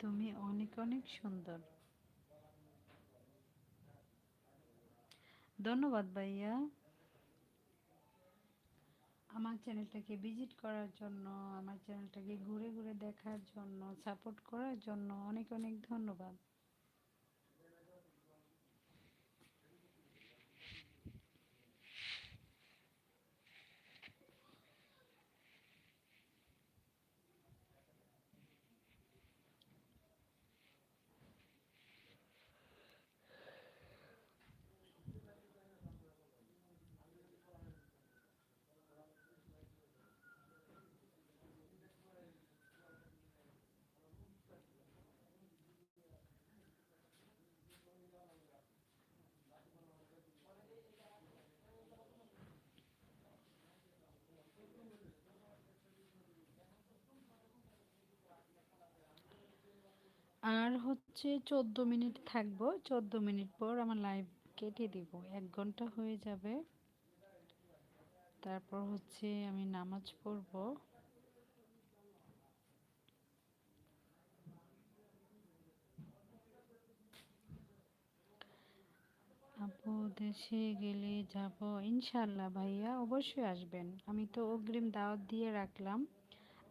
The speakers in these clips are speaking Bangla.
তুমি অনেক অনেক সুন্দর। ধন্যবাদ ভাইয়া। আমার চ্যানেলটাকে ভিজিট করার জন্য, আমার চ্যানেলটাকে ঘুরে ঘুরে দেখার জন্য সাপোর্ট করার জন্য অনেক অনেক ধন্যবাদ। আর হচ্ছে চোদ্দ মিনিট থাকব। চোদ্দ মিনিট পর আমার লাইভ কেটে দিব। এক ঘণ্টা হয়ে যাবে। তারপর হচ্ছে আমি নামাজ পড়ব। আপু দেশে গেলে যাব। ইনশাল্লাহ ভাইয়া, অবশ্যই আসবেন। আমি তো অগ্রিম দাওয়াত দিয়ে রাখলাম।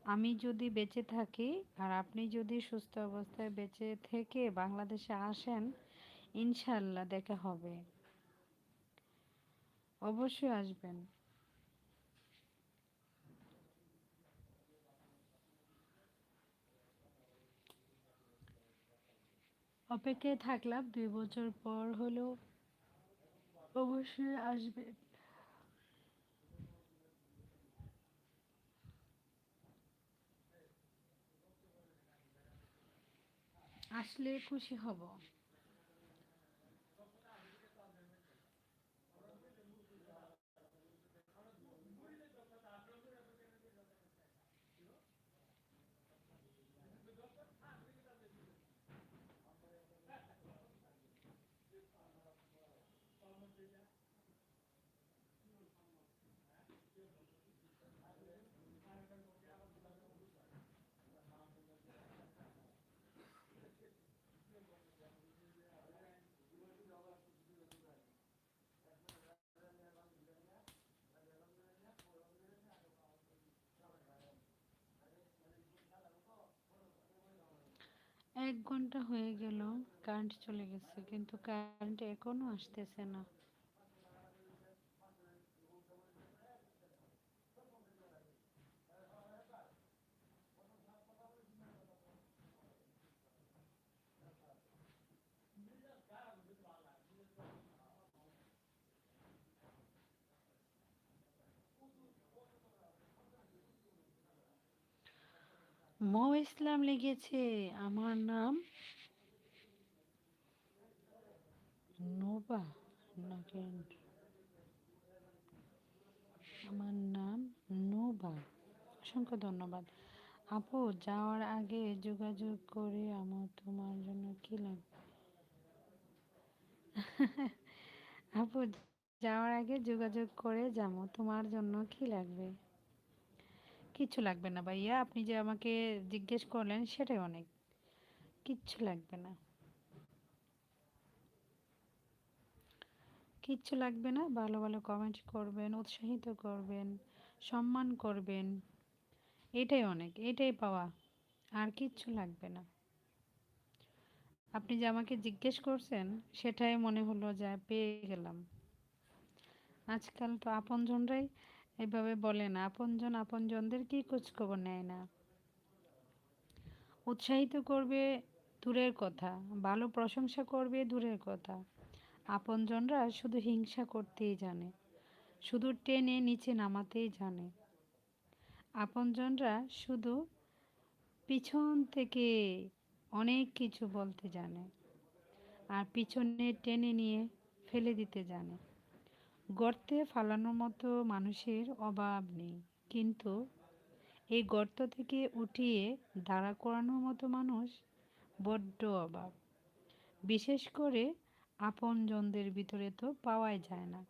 আমি যদি বেঁচে থাকি আর আপনি যদি সুস্থ অবস্থায় বেঁচে থেকে বাংলাদেশে আসেন, ইনশাল্লাহ দেখা হবে। অবশ্যই আসবেন। অপেক্ষায় থাকলাম দুই বছর পর হলেও অবশ্যই আসবেন আসলে খুশি হব। এক ঘণ্টা হয়ে গেল কারেন্ট চলে গেছে কিন্তু কারেন্ট এখনও আসতেছে না। মো ইসলাম লিখেছে, আমার নাম নোবা আমার নাম নোবা। অসংখ্য ধন্যবাদ। আপু, যাওয়ার আগে যোগাযোগ করে আমার তোমার জন্য কি লাগবে? আপু, যাওয়ার আগে যোগাযোগ করে যাব তোমার জন্য কি লাগবে? কিচ্ছু লাগবে না ভাইয়া। আপনি যে আমাকে জিজ্ঞেস করলেন সেটাই অনেক। কিচ্ছু লাগবে না। কিচ্ছু লাগবে না। ভালো ভালো কমেন্ট করবেন, উৎসাহিত করবেন, সম্মান করবেন। এটাই অনেক, এটাই পাওয়া। আর কিচ্ছু লাগবে না। আপনি যে আমাকে জিজ্ঞেস করছেন সেটাই মনে হলো যে পেয়ে গেলাম। আজকাল তো আপনজনরাই এভাবে না আপনজন আপনজনদের কি খোঁজখবর নেয় না? উৎসাহিত করবে দূরের কথা, ভালো প্রশংসা করবে দূরের কথা। আপনজনরা শুধু হিংসা করতেই জানে, শুধু টেনে নিচে নামাতেই জানে। আপনজনরা শুধু পিছন থেকে অনেক কিছু বলতে জানে আর পিছনে টেনে নিয়ে ফেলে দিতে জানে। গর্তে ফালানোর মতো মানুষের অভাব নেই। কিন্তু এই গর্ত থেকে উঠিয়ে দাঁড়া করানোর মতো মানুষ বড্ড অভাব। বিশেষ করে আপনজনদের ভিতরে তো পাওয়াই যায় না।